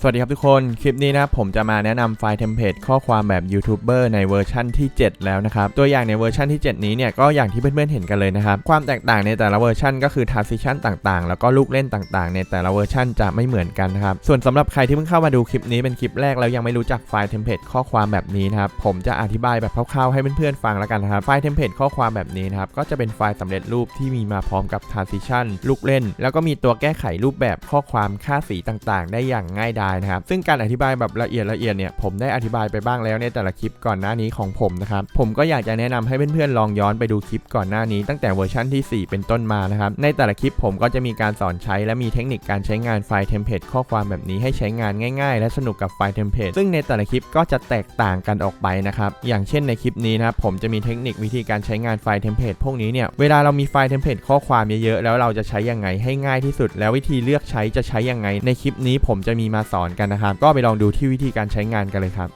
สวัสดีครับทุกคน คลิปนี้นะผมจะมาแนะนำไฟล์เทมเพลตข้อความแบบยูทูบเบอร์ในเวอร์ชั่นที่ 7 แล้วนะครับ ตัวอย่างในเวอร์ชันที่ 7 นี้เนี่ยก็อย่างที่เพื่อนๆเห็นกันเลยนะครับ ความแตกต่างในแต่ละเวอร์ชันก็คือ transition ต่างๆ แล้วก็ลูกเล่นต่างๆ ในแต่ละเวอร์ชันจะไม่เหมือนกันนะครับ ส่วนสำหรับใครที่เพิ่งเข้ามาดูคลิปนี้เป็นคลิปแรกแล้วยังไม่รู้จักไฟล์เทมเพลตข้อความแบบนี้นะครับผมจะอธิบายแบบคร่าวๆให้เพื่อนๆฟังแล้วกันนะครับไฟล์เทมเพลตข้อความแบบนี้นะครับก็จะเป็นไฟล์สำเร็จรูปที่มีมาพร้อมกับ transition ลูกเล่น แล้วก็มีตัวแก้ไขรูปแบบข้อความค่าสีต่างๆ ได้อย่างง่ายดายนะครับ ซึ่งการอธิบายแบบละเอียดละเอียดเนี่ยผมได้อธิบายไปบ้างแล้วในแต่ละคลิปก่อนหน้านี้ของผมนะครับ ผมก็อยากจะแนะนำให้เพื่อนๆลองย้อนไปดูคลิปก่อนหน้านี้ตั้งแต่เวอร์ชันที่ 4 เป็นต้นมานะครับ ในแต่ละคลิปผมก็จะมีการสอนใช้และมีเทคนิคการใช้งานไฟล์เทมเพลตข้อความแบบนี้ให้ใช้งานง่าย ๆ และสนุกกับไฟล์เทมเพลตซึ่งในแต่ละคลิปก็จะแตกต่างกันออกไปนะครับอย่างเช่นในคลิปนี้นะครับผมจะมีเทคนิควิธีการใช้งานไฟล์เทมเพลตพวกนี้เนี่ยเวลาเรามีไฟล์เทมเพลตข้อความเยอะๆแล้วเราจะใช้ยังไงให้ง่ายที่สุด แล้ววิธีเลือกใช้จะใช้ยังไงในคลิปนี้ผมจะมีมาสอนกันนะครับ ก็ไปลองดูที่วิธีการใช้งานกันเลยครับ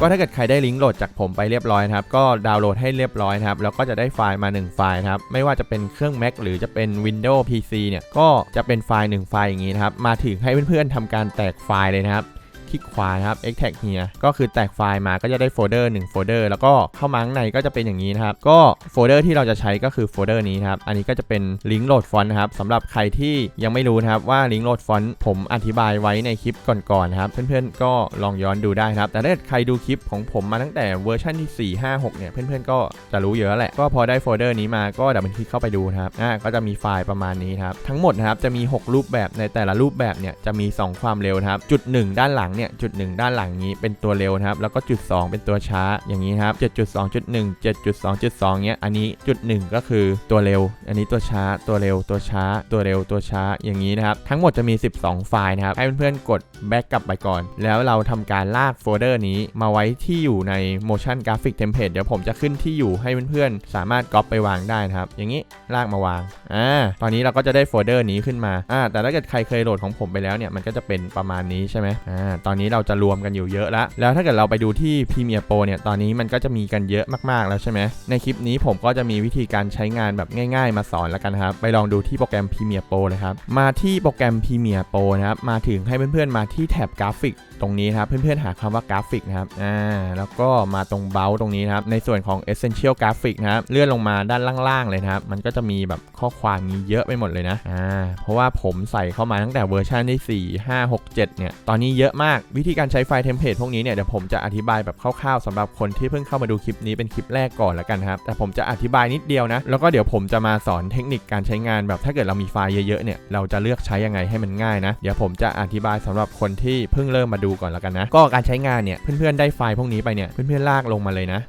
ก็ถ้าเกิดใครได้ลิงก์โหลดจากผมไปเรียบร้อยนะครับ ก็ดาวน์โหลดให้เรียบร้อยครับ แล้วก็จะได้ไฟล์มา 1 ไฟล์นะครับ ไม่ว่าจะเป็นเครื่อง Mac หรือจะเป็น Windows PC เนี่ย ก็จะเป็นไฟล์1ไฟล์อย่างนี้นะครับ มาถึงให้เพื่อนๆทำการแตกไฟล์เลยนะครับ คลิกขวานะครับ extract here ก็คือแตกไฟล์มาก็จะได้โฟลเดอร์1โฟลเดอร์แล้วก็เข้ามาข้างในก็จะเป็นอย่างนี้นะครับ ก็โฟลเดอร์ที่เราจะใช้ก็คือโฟลเดอร์นี้นะครับ อันนี้ก็จะเป็นลิงก์โหลดฟอนต์นะครับสำหรับใครที่ยังไม่รู้นะครับว่าลิงก์โหลดฟอนต์ผมอธิบายไว้ในคลิปก่อนๆนะครับเพื่อนๆก็ลองย้อนดูได้ครับ แต่ถ้าเกิดใครดูคลิปของผมมาตั้งแต่เวอร์ชันที่ 4 5 6 เนี่ยเพื่อนๆก็จะรู้เยอะแหละ ก็พอได้โฟลเดอร์นี้มาก็ดับเบิลคลิกเข้าไปดูนะครับอ่าก็จะมีไฟล์ประมาณนี้ครับทั้งหมดนะครับจะมี 6 รูปแบบในแต่ละรูปแบบเนี่ยจะมี 2 ความเร็วนะครับจุด 1 ด้านหลังเนี่ยจุด 1 ด้านหลังนี้เป็นตัวเร็วนะครับแล้วก็จุด 2 เป็นตัวช้าอย่างนี้ครับ7.2.1 7.2.2เนี้ยอันนี้จุด 1 ก็คือตัวเร็ว อันนี้ตัวช้าตัวเร็วตัวช้าตัวเร็วตัวช้าอย่างนี้นะครับทั้งหมดจะมี 12 ไฟล์นะครับให้เพื่อนๆกดแบ็กกลับไปก่อน แล้วเราทำการลากโฟลเดอร์นี้มาไว้ที่อยู่ใน motion graphic template เดี๋ยวผมจะขึ้นที่อยู่ให้เพื่อนๆสามารถก๊อปไปวางได้นะครับอย่างนี้ลากมาวางอ่าตอนนี้เราก็จะได้โฟลเดอร์นี้ขึ้นมาอ่าแต่ถ้าเกิดใครเคยโหลดของผมไปแล้วเนี่ยมันก็จะเป็นประมาณนี้ใช่ไหมอ่าตอนนี้เราจะรวมกันอยู่เยอะแล้ว แล้วถ้าเกิดเราไปดูที่ Premiere Pro เนี่ย ตอนนี้มันก็จะมีกันเยอะมากๆแล้วใช่ไหม ในคลิปนี้ผมก็จะมีวิธีการใช้งานแบบง่าย ๆ มาสอนแล้วกันครับ ไปลองดูที่โปรแกรม Premiere Pro เลยครับ มาที่โปรแกรม Premiere Pro นะครับ มาถึงให้เพื่อนๆมาที่แท็บกราฟิกตรงนี้ครับ เพื่อนๆหาคำว่ากราฟิกนะครับ อ่า แล้วก็มาตรงเบลตรงนี้นะครับ ในส่วนของ Essential Graphic นะครับ เลื่อนลงมาด้านล่างๆเลยนะครับ มันก็จะมีแบบข้อความนี้เยอะไปหมดเลยนะ อ่า เพราะว่าผมใส่เข้ามาตั้งแต่เวอร์ชันที่4 5 6 7เนี่ย ตอนนี้เยอะมากวิธีการใช้ไฟล์เทมเพลตพวกนี้เนี่ยเดี๋ยวผมจะอธิบายแบบคร่าวๆสำหรับคนที่เพิ่งเข้ามาดูคลิปนี้เป็นคลิปแรกก่อนแล้วกันครับ แต่ผมจะอธิบายนิดเดียวนะ แล้วก็เดี๋ยวผมจะมาสอนเทคนิคการใช้งานแบบถ้าเกิดเรามีไฟล์เยอะๆเนี่ยเราจะเลือกใช้ยังไงให้มันง่ายนะ เดี๋ยวผมจะอธิบายสำหรับคนที่เพิ่งเริ่มมาดูก่อนแล้วกันนะ ก็การใช้งานเนี่ยเพื่อนๆได้ไฟล์พวกนี้ไปเนี่ยเพื่อนๆลากลงมาเลยนะ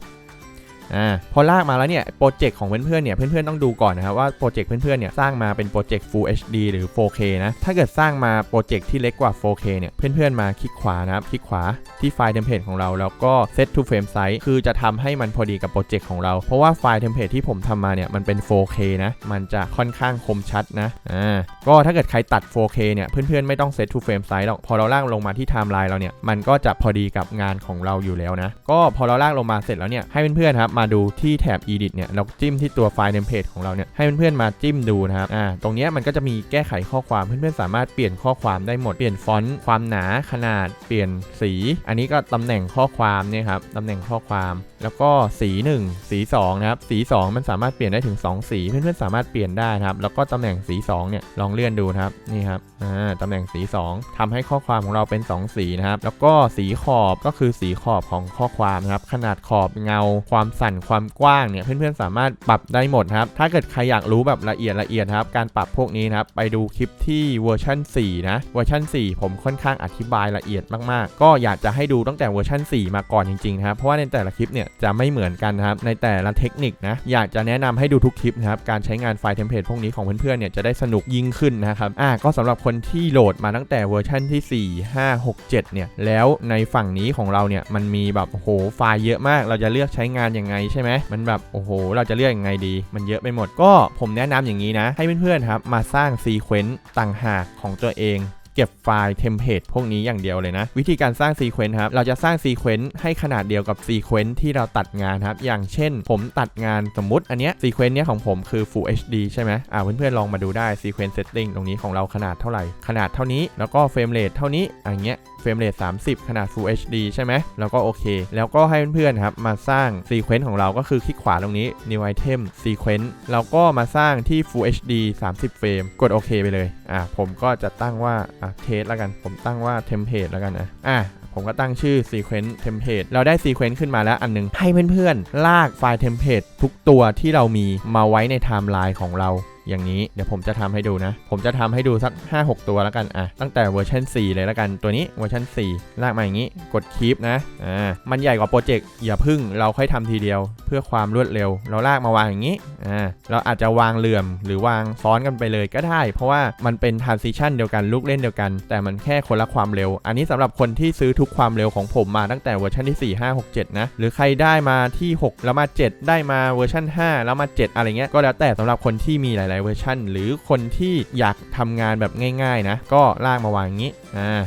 อ่าพอลากมาแล้วเนี่ยโปรเจกต์ของเพื่อนๆเนี่ยเพื่อนๆต้องดูก่อนนะครับว่าโปรเจกต์เพื่อนๆเนี่ยสร้างมาเป็นโปรเจกต์ Full HD หรือ 4K นะถ้าเกิดสร้างมาโปรเจกต์ที่เล็กกว่า 4K เนี่ยเพื่อนๆมาคลิกขวานะครับคลิกขวาที่ไฟล์เทมเพลตของเราแล้วก็ Set to Frame Size คือจะทำให้มันพอดีกับโปรเจกต์ของเรา เพราะว่าไฟล์เทมเพลตที่ผมทำมาเนี่ยมันเป็น 4K นะมันจะค่อนข้างคมชัดนะอ่าก็ถ้าเกิดใครตัด 4K เนี่ยเพื่อนๆไม่ต้อง Set to Frame Size หรอกพอเราลางลงมาที่ไทม์ไลน์เราเนี่ยมันก็จะพอดีกับงานของเราอยู่แล้วนะก็พอเราลางลงมาเสร็จแล้วเนี่ยให้เพื่อนๆครับมาดูที่แถบ edit เนี่ยเราจิ้มที่ตัวไฟล์เนมเพจของเราเนี่ยให้เพื่อนๆมาจิ้มดูนะครับอ่าตรงนี้มันก็จะมีแก้ไขข้อความเพื่อนๆสามารถเปลี่ยนข้อความได้หมดเปลี่ยนฟอนต์ความหนาขนาดเปลี่ยนสี อันนี้ก็ตำแหน่งข้อความเนี่ยครับตำแหน่งข้อความ แล้วก็สี 1 สี 2 นะครับ สี 2 มันสามารถเปลี่ยนได้ถึง 2 สี เพื่อนๆสามารถเปลี่ยนได้นะครับ แล้วก็ตำแหน่งสี 2 เนี่ย ลองเลื่อนดูนะครับ นี่ครับ อ่า ตำแหน่งสี 2ทำให้ข้อความของเราเป็น 2 สีนะครับ แล้วก็สีขอบก็คือสีขอบของข้อความนะครับ ขนาดขอบเงา ความสั่น ความกว้าง เนี่ย เพื่อนๆสามารถปรับได้หมดครับ ถ้าเกิดใครอยากรู้แบบละเอียดละเอียดครับ การปรับพวกนี้นะครับ ไปดูคลิปที่เวอร์ชัน4 นะ เวอร์ชัน4 ผมค่อนข้างอธิบายละเอียดมากๆ ก็อยากจะให้ดูตั้งแต่เวอร์ชัน4 มาก่อนจริงๆนะครับ เพราะว่าในแต่ละคลิปเนี่ยจะไม่เหมือนกันครับในแต่ละเทคนิคนะอยากจะแนะนำให้ดูทุกคลิปนะครับการใช้งานไฟล์เทมเพลตพวกนี้ของเพื่อนๆเนี่ยจะได้สนุกยิ่งขึ้นนะครับอ่าก็สำหรับคนที่โหลดมาตั้งแต่เวอร์ชันที่ 4 5 6 7 เนี่ยแล้วในฝั่งนี้ของเราเนี่ยมันมีแบบโอ้โหไฟล์เยอะมากเราจะเลือกใช้งานยังไงใช่ไหมมันแบบโอ้โห เราจะเลือกยังไงดี มันเยอะไปหมดก็ผมแนะนำอย่างนี้นะ ให้เพื่อนๆครับมาสร้างซีเควนต์ต่างหากของตัวเอง เก็บไฟล์เทมเพลตพวกนี้อย่างเดียวเลยนะ วิธีการสร้างซีเควนต์ครับ เราจะสร้างซีเควนต์ให้ขนาดเดียวกับซีเควนต์ที่เราตัดงานครับ อย่างเช่น ผมตัดงานสมมุติอันเนี้ยซีเควนต์เนี้ยของผมคือ Full HD ใช่ไหมอ่าเพื่อนๆลองมาดูได้ซีเควนต์เซตติ้งตรงนี้ของเราขนาดเท่าไหร่ ขนาดเท่านี้แล้วก็เฟรมเรทเท่านี้อย่างเงี้ยเฟรมเรท30 ขนาด Full HD ใช่ไหมแล้วก็โอเค แล้วก็ให้เพื่อนๆครับมาสร้างซีเควนต์ของเราก็คือคลิกขวาตรงนี้ New Item Sequence แล้วก็มาสร้างที่ Full HD 30 เฟรม กดโอเคไปเลย อะผมก็จะตั้งว่าอะเทสแล้วกัน ผมตั้งว่าเทมเพลตแล้วกันนะอะผมก็ตั้งชื่อ Sequence Template เราได้ Sequence ขึ้นมาแล้วอันหนึง ให้เพื่อนๆ ลากไฟล์ Template ทุกตัวที่เรามีมาไว้ในไทม์ไลน์ของเราอย่างนี้เดี๋ยวผมจะทำให้ดูนะ ผมจะทำให้ดูสัก 5-6 ตัวแล้วกันอะตั้งแต่เวอร์ชัน4 เลยแล้วกันตัวนี้เวอร์ชัน4 ลากมาอย่างนี้ กดคีปนะอ่ามันใหญ่กว่าโปรเจกต์อย่าพึ่งเราค่อยทำทีเดียว เพื่อความรวดเร็ว เราลากมาวางอย่างนี้อ่าเราอาจจะวางเหลื่อมหรือวางซ้อนกันไปเลยก็ได้ เพราะว่ามันเป็น transition เดียวกันลูกเล่นเดียวกัน แต่มันแค่คนละความเร็ว อันนี้สำหรับคนที่ซื้อทุกความเร็วของผมมาตั้งแต่เวอร์ชันที่ 4 5 6 7 นะ หรือใครได้มาที่ 6 แล้วมา 7 ได้มาเวอร์ชัน5 แล้วมา 7 อะไรเงี้ยก็แล้วแต่สำหรับคนที่มีหลายๆ เวอร์ชันหรือคนที่อยากทำงานแบบง่าย ๆ นะ ก็ลากมาวางอย่างนี้อ่า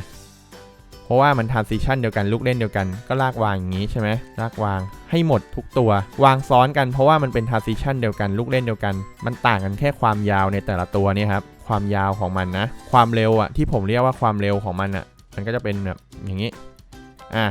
เพราะว่ามัน transition เดียวกันลูกเล่นเดียวกันก็ลากวางอย่างนี้ใช่ไหมลากวางให้หมดทุกตัว วางซ้อนกันเพราะว่ามันเป็น transition เดียวกันลูกเล่นเดียวกัน มันต่างกันแค่ความยาวในแต่ละตัวเนี่ยครับความยาวของมันนะ ความเร็วอะที่ผมเรียกว่าความเร็วของมันอะมันก็จะเป็นแบบอย่างนี้อะ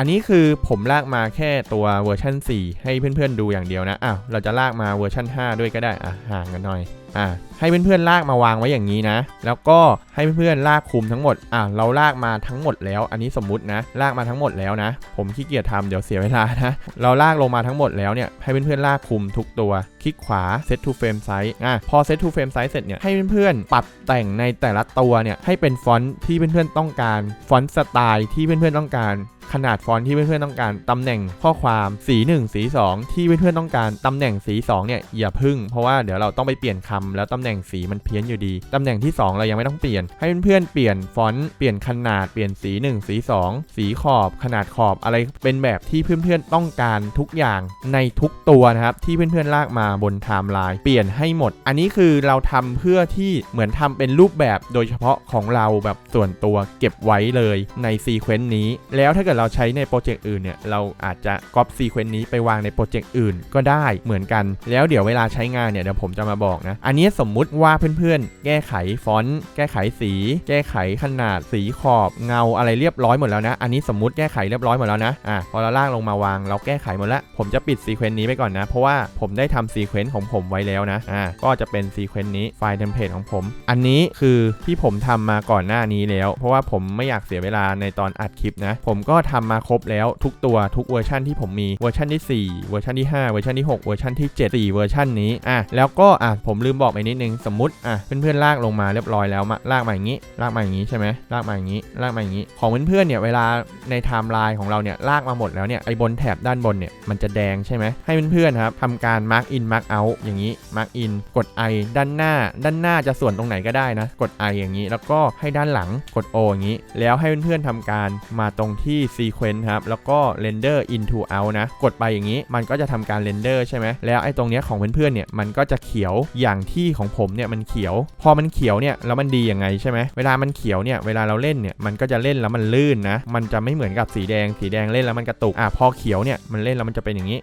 อันนี้คือผมลากมาแค่ตัวเวอร์ชัน4 ให้เพื่อนๆดูอย่างเดียวนะอ้าวเราจะลากมาเวอร์ชัน5 ด้วยก็ได้อะห่างกันหน่อยอะให้เพื่อนๆลากมาวางไว้อย่างนี้นะ แล้วก็ให้เพื่อนๆลากคุมทั้งหมดอะเราลากมาทั้งหมดแล้ว อันนี้สมมุตินะ ลากมาทั้งหมดแล้วนะ ผมขี้เกียจทำเดี๋ยวเสียเวลานะ เราลากลงมาทั้งหมดแล้วเนี่ยให้เพื่อนๆลากคุมทุกตัว คลิกขวา set to frame size อะพอ set to frame size เสร็จเนี่ยให้เพื่อนๆปรับแต่งในแต่ละตัวเนี่ยให้เป็นฟอนต์ที่เพื่อนๆต้องการฟอนต์สไตล์ที่เพื่อนๆต้องการขนาดฟอนต์ที่เพื่อนๆต้องการ ตำแหน่งข้อความสี 1 สี 2 ที่เพื่อนๆต้องการ ตำแหน่งสี 2 เนี่ยอย่าพึ่ง เพราะว่าเดี๋ยวเราต้องไปเปลี่ยนคำแล้วตำแหน่งสีมันเพี้ยนอยู่ดีตำแหน่งที่ 2 เรายังไม่ต้องเปลี่ยน ให้เพื่อนๆเปลี่ยนฟอนต์เปลี่ยนขนาดเปลี่ยนสี 1 สี 2 สีขอบขนาดขอบอะไรเป็นแบบที่เพื่อนๆต้องการทุกอย่างในทุกตัวนะครับที่เพื่อนๆลากมาบนไทม์ไลน์เปลี่ยนให้หมด อันนี้คือเราทำเพื่อที่เหมือนทำเป็นรูปแบบโดยเฉพาะของเราแบบส่วนตัวเก็บไว้เลยในซีเควนต์นี้ แล้วถ้าเกิดเราใช้ในโปรเจกต์อื่นเนี่ยเราอาจจะก๊อปซีเควนต์นี้ไปวางในโปรเจกต์อื่นก็ได้เหมือนกัน แล้วเดี๋ยวเวลาใช้งานเนี่ยเดี๋ยวผมจะมาบอกนะอันนี้สมมุติว่าเพื่อนๆ แก้ไขฟอนต์ แก้ไขสี แก้ไขขนาดสีขอบเงาอะไรเรียบร้อยหมดแล้วนะ อันนี้สมมุติแก้ไขเรียบร้อยหมดแล้วนะ อะพอเราลากลงมาวางเราแก้ไขหมดแล้ว ผมจะปิดซีเควนต์นี้ไปก่อนนะ เพราะว่าผมได้ทำซีเควนต์ของผมไว้แล้วนะ อะก็จะเป็นซีเควนต์นี้ไฟล์เทมเพลตของผม อันนี้คือที่ผมทำมาก่อนหน้านี้แล้ว เพราะว่าผมไม่อยากเสียเวลาในตอนอัดคลิปนะ ผมก็ทำมาครบแล้วทุกตัวทุกเวอร์ชันที่ผมมีเวอร์ชันที่ 4 เวอร์ชันที่ 5 เวอร์ชันที่ 6 เวอร์ชันที่ 7 4 เวอร์ชันนี้อะแล้วก็อะผมลืมบอกไปนิดนึงสมมติอะเพื่อนๆลากลงมาเรียบร้อยแล้วมาลากมาอย่างนี้ ลากมาอย่างนี้ใช่ไหมลากมาอย่างนี้ลากมาอย่างนี้ ของเพื่อนๆเนี่ยเวลาในไทม์ไลน์ของเราเนี่ยลากมาหมดแล้วเนี่ยไอ้บนแถบด้านบนเนี่ยมันจะแดงใช่ไหมให้เพื่อนๆครับทำการ mark in mark out อย่างนี้ mark in กด i ด้านหน้า ด้านหน้าจะส่วนตรงไหนก็ได้นะ กด i อย่างนี้ แล้วก็ให้ด้านหลังกด o อย่างนี้ แล้วให้เพื่อนๆทำการมาตรงที่ sequence ครับแล้วก็ render into out นะ กดไปอย่างนี้ มันก็จะทำการ render ใช่ไหมแล้วไอ้ตรงเนี้ยของเพื่อนๆเนี่ยมันก็จะเขียวอย่างที่ของผมเนี่ยมันเขียว พอมันเขียวเนี่ยแล้วมันดียังไงใช่ไหมเวลามันเขียวเนี่ยเวลาเราเล่นเนี่ยมันก็จะเล่นแล้วมันลื่นนะ มันจะไม่เหมือนกับสีแดง สีแดงเล่นแล้วมันกระตุกอะพอเขียวเนี่ยมันเล่นแล้วมันจะเป็นอย่างนี้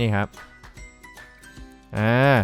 นี่ครับอ่า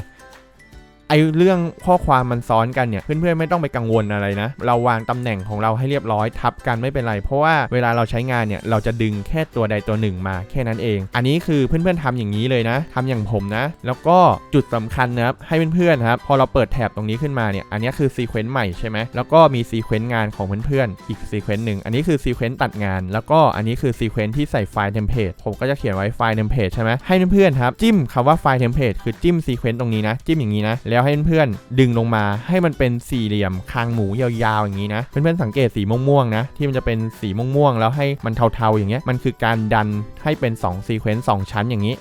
ไอเรื่องข้อความมันซ้อนกันเนี่ย เพื่อนๆไม่ต้องไปกังวลอะไรนะ เราวางตำแหน่งของเราให้เรียบร้อยทับกันไม่เป็นไร เพราะว่าเวลาเราใช้งานเนี่ยเราจะดึงแค่ตัวใดตัวหนึ่งมาแค่นั้นเอง อันนี้คือเพื่อนๆทำอย่างนี้เลยนะทำอย่างผมนะ แล้วก็จุดสำคัญนะครับให้เพื่อนๆครับพอเราเปิดแถบตรงนี้ขึ้นมาเนี่ยอันนี้คือซีเควนต์ใหม่ใช่ไหมแล้วก็มีซีเควนต์งานของเพื่อนๆอีกซีเควนต์หนึ่งอันนี้คือซีเควนต์ตัดงาน แล้วก็อันนี้คือซีเควนต์ที่ใส่ไฟล์เทมเพลตผมก็จะเขียนไว้ไฟล์เทมเพลตใช่ไหมให้เพื่อนๆครับจิ้มคำว่าไฟล์เทมเพลตคือจิ้มซีเควนต์ตรงนี้นะจิ้มอย่างนี้นะแล้วให้เพื่อนๆดึงลงมาให้มันเป็นสี่เหลี่ยมคางหมูยาวๆอย่างนี้นะเพื่อนๆสังเกตสีม่วงๆนะที่มันจะเป็นสีม่วงๆแล้วให้มันเทาๆอย่างเงี้ยมันคือการดันให้เป็น2ซีเควนต์2ชั้นอย่างนี้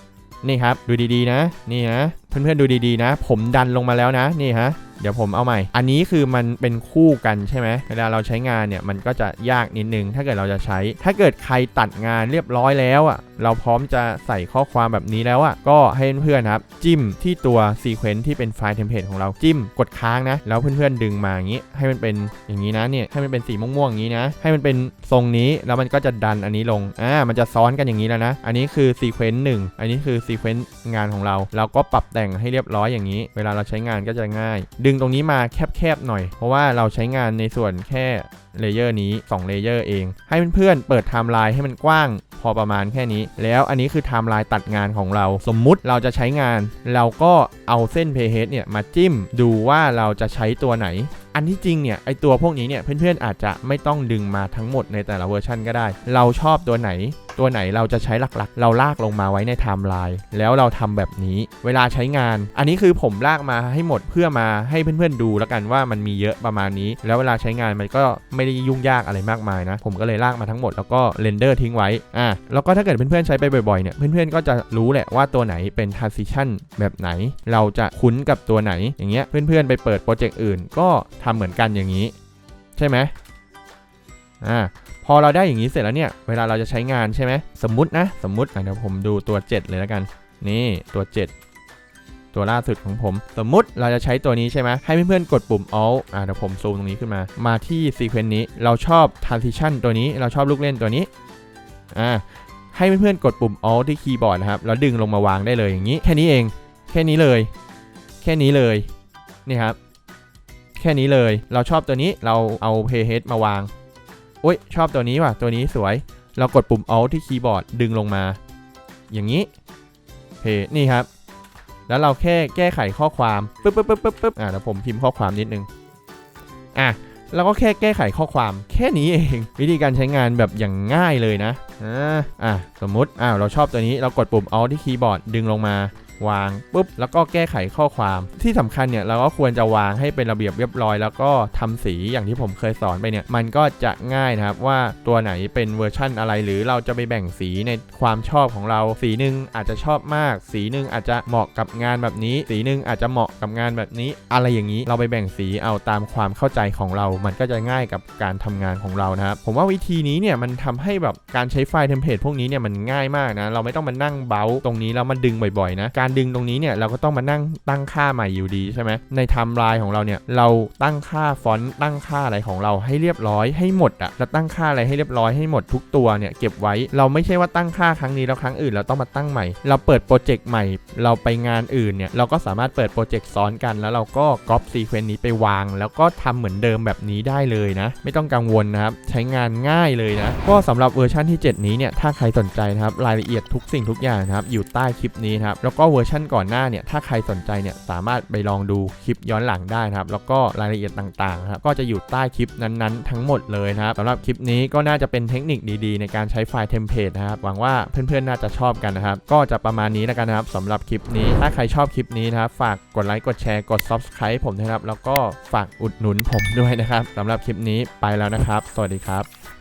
นี่ครับดูดีๆนะนี่นะเพื่อนๆดูดีๆนะ ผมดันลงมาแล้วนะนี่ฮะ เดี๋ยวผมเอาใหม่ อันนี้คือมันเป็นคู่กันใช่ไหมเวลาเราใช้งานเนี่ยมันก็จะยากนิดนึง ถ้าเกิดเราจะใช้ ถ้าเกิดใครตัดงานเรียบร้อยแล้วอะเราพร้อมจะใส่ข้อความแบบนี้แล้วอะก็ให้เพื่อนๆครับ จิ้มที่ตัวซีเควนซ์ที่เป็นไฟล์เทมเพลตของเราจิ้มกดค้างนะ แล้วเพื่อนๆดึงมาอย่างนี้ ให้มันเป็นอย่างนี้นะเนี่ยให้มันเป็นสีม่วงๆอย่างนี้นะ ให้มันเป็นทรงนี้แล้วมันก็จะดันอันนี้ลงอ่ามันจะซ้อนกันอย่างนี้แล้วนะ อันนี้คือซีเควนซ์หนึ่งอันนี้คือซีเควนซ์งานของเรา เราก็ปรับแต่งให้เรียบร้อยอย่างนี้ เวลาเราใช้งานก็จะง่ายดึึงตรงนี้มาแคบๆหน่อย เพราะว่าเราใช้งานในส่วนแค่เลเยอร์นี้2เลเยอร์เอง ให้เพื่อนๆเปิดไทม์ไลน์ให้มันกว้างพอประมาณแค่นี้ แล้วอันนี้คือไทม์ไลน์ตัดงานของเรา สมมุติเราจะใช้งาน เราก็เอาเส้นเพย์เฮดเนี่ยมาจิ้มดูว่าเราจะใช้ตัวไหน อันที่จริงเนี่ยไอตัวพวกนี้เนี่ยเพื่อนๆอาจจะไม่ต้องดึงมาทั้งหมดในแต่ละเวอร์ชันก็ได้ เราชอบตัวไหน ตัวไหนเราจะใช้หลักๆ เราลากลงมาไว้ในไทม์ไลน์แล้วเราทำแบบนี้เวลาใช้งาน อันนี้คือผมลากมาให้หมดเพื่อมาให้เพื่อนๆดูแล้วกันว่ามันมีเยอะประมาณนี้ แล้วเวลาใช้งานมันก็ไม่ได้ยุ่งยากอะไรมากมายนะ ผมก็เลยลากมาทั้งหมดแล้วก็เรนเดอร์ทิ้งไว้อะแล้วก็ถ้าเกิดเพื่อนๆใช้ไปบ่อยๆเนี่ยเพื่อนๆก็จะรู้แหละว่าตัวไหนเป็น transition แบบไหน เราจะคุ้นกับตัวไหนอย่างเงี้ยเพื่อนๆไปเปิดโปรเจกต์อื่น ก็ทำเหมือนกันอย่างนี้ ใช่ไหมอ่า พอเราได้อย่างนี้เสร็จแล้วเนี่ย เวลาเราจะใช้งานใช่ไหมสมมตินะ สมมติเดี๋ยวผมดูตัว 7 เลยแล้วกัน นี่ตัว 7 ตัวล่าสุดของผม สมมุติเราจะใช้ตัวนี้ใช่ไหมให้เพื่อนๆกดปุ่ม alt อะเดี๋ยวผมซูมตรงนี้ขึ้นมา มาที่ sequence นี้ เราชอบ transition ตัวนี้ เราชอบลูกเล่นตัวนี้ อ่า ให้เพื่อนๆกดปุ่ม alt ที่คีย์บอร์ดนะครับ แล้วดึงลงมาวางได้เลยอย่างนี้ แค่นี้เอง แค่นี้เลย แค่นี้เลย นี่ครับ แค่นี้เลย เราชอบตัวนี้ เราเอา playhead มาวาง โอ้ยชอบตัวนี้ว่ะ ตัวนี้สวย เรากดปุ่ม alt ที่คีย์บอร์ดดึงลงมา อย่างนี้เพนี่ครับ แล้วเราแค่แก้ไขข้อความปึ๊บปึ๊บปึ๊บปึ๊บปึ๊บอ่าแล้วผมพิมพ์ข้อความนิดนึง อะแล้วก็แค่แก้ไขข้อความแค่นี้เอง วิธีการใช้งานแบบอย่างง่ายเลยนะอ่าอะสมมุติอ้าวเราชอบตัวนี้เรากดปุ่ม alt ที่คีย์บอร์ดดึงลงมา วางปุ๊บแล้วก็แก้ไขข้อความ ที่สำคัญเนี่ยเราก็ควรจะวางให้เป็นระเบียบเรียบร้อย แล้วก็ทำสีอย่างที่ผมเคยสอนไปเนี่ยมันก็จะง่ายนะครับว่าตัวไหนเป็นเวอร์ชั่นอะไร หรือเราจะไปแบ่งสีในความชอบของเรา สีหนึ่งอาจจะชอบมาก สีหนึ่งอาจจะเหมาะกับงานแบบนี้ สีหนึ่งอาจจะเหมาะกับงานแบบนี้ อะไรอย่างนี้เราไปแบ่งสีเอาตามความเข้าใจของเรา มันก็จะง่ายกับการทำงานของเรานะครับผมว่าวิธีนี้เนี่ยมันทำให้แบบการใช้ไฟล์เทมเพลตพวกนี้เนี่ยมันง่ายมากนะเราไม่ต้องมานั่งเบ้าตรงนี้แล้วมาดึงบ่อยๆนะการดึงตรงนี้เนี่ยเราก็ต้องมานั่งตั้งค่าใหม่อยู่ดีใช่ไหมในไทม์ไลน์ของเราเนี่ยเราตั้งค่าฟอนต์ตั้งค่าอะไรของเราให้เรียบร้อยให้หมดอะแล้วตั้งค่าอะไรให้เรียบร้อยให้หมดทุกตัวเนี่ยเก็บไว้เราไม่ใช่ว่าตั้งค่าครั้งนี้แล้วครั้งอื่นเราต้องมาตั้งใหม่ เราเปิดโปรเจกต์ใหม่ เราไปงานอื่นเนี่ยเราก็สามารถเปิดโปรเจกต์ซ้อนกัน แล้วเราก็ก๊อปซีเควนต์นี้ไปวาง แล้วก็ทำเหมือนเดิมแบบนี้ได้เลยนะ ไม่ต้องกังวลนะครับใช้งานง่ายเลยนะก็สำหรับเวอร์ชันที่ 7 นี้เนี่ยถ้าใครสนใจนะครับรายละเอียดทุกสิ่งทุกอย่างนะครับอยู่ใต้คลิปนี้นะครับแล้วก็เวอร์ชันก่อนหน้าเนี่ยถ้าใครสนใจเนี่ยสามารถไปลองดูคลิปย้อนหลังได้นะครับ แล้วก็รายละเอียดต่างๆนะครับก็จะอยู่ใต้คลิปนั้นๆ ทั้งหมดเลยนะครับสำหรับคลิปนี้ก็น่าจะเป็นเทคนิคดีๆ ในการใช้ไฟล์เทมเพลตนะครับหวังว่าเพื่อนๆน่าจะชอบกันนะครับ ก็จะประมาณนี้แล้วกันนะครับสำหรับคลิปนี้ ถ้าใครชอบคลิปนี้นะครับฝากกดไลค์กดแชร์กด subscribe ผมนะครับ แล้วก็ฝากอุดหนุนผมด้วยนะครับสำหรับคลิปนี้ไปแล้วนะครับ สวัสดีครับ